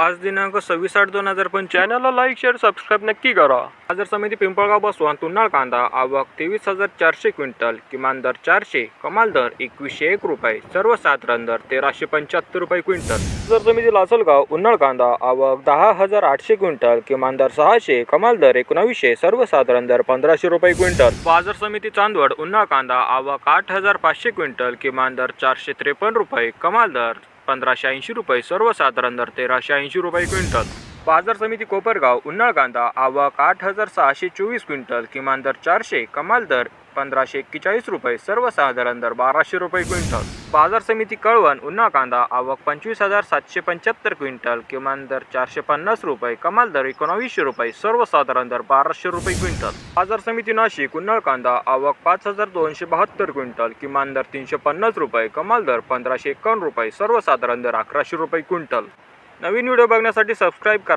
आज दिनांक सव्वीस आठ दोन हजार पण चॅनलला लाईक शेअर सबस्क्राईब नक्की करा. बाजार समिती पिंपळगाव बसवान तुन्हाळ कांदा आवक तेवीस हजार चारशे क्विंटल किमान दर चारशे कमाल दर एकवीसशे एक रुपये सर्वसाधारण दर तेराशे पंच्याहत्तर रुपये क्विंटल. बाजार समिती लासलगाव उन्हाळ कांदा आवक दहा हजार आठशे क्विंटल किमान दर सहाशे कमाल दर एकोणावीसशे सर्वसाधारण दर पंधराशे रुपये क्विंटल. बाजार समिती चांदवड उन्हाळ कांदा आवक आठ हजार पाचशे क्विंटल किमान दर चारशे त्रेपन्न रुपये कमाल दर पंधराशे ऐंशी रुपये सर्वसाधारण दर तेराशे ऐंशी रुपये क्विंटल. बाजार समिती कोपरगाव उन्हाळ कांदा आवक आठ हजार सहाशे चोवीस क्विंटल किमान दर चारशे कमाल दर पंधराशे एक्केचाळीस रुपये सर्वसाधारण दर बाराशे रुपये क्विंटल. बाजार समिती कळवण उन्हा कांदा आवक पंचवीस हजार सातशे पंच्याहत्तर क्विंटल किमान दर चारशे पन्नास रुपये कमाल दर एकोणावीसशे रुपये सर्वसाधारण दर बाराशे रुपये क्विंटल. बाजार समिती नाशिक उन्हाळ कांदा आवक पाच हजार दोनशे बहात्तर क्विंटल किमान दर तीनशे पन्नास रुपये कमाल दर पंधराशे एकावन्न रुपये सर्वसाधारण दर अकराशे रुपये क्विंटल. नवीन व्हिडिओ बघण्यासाठी सबस्क्राईब करा.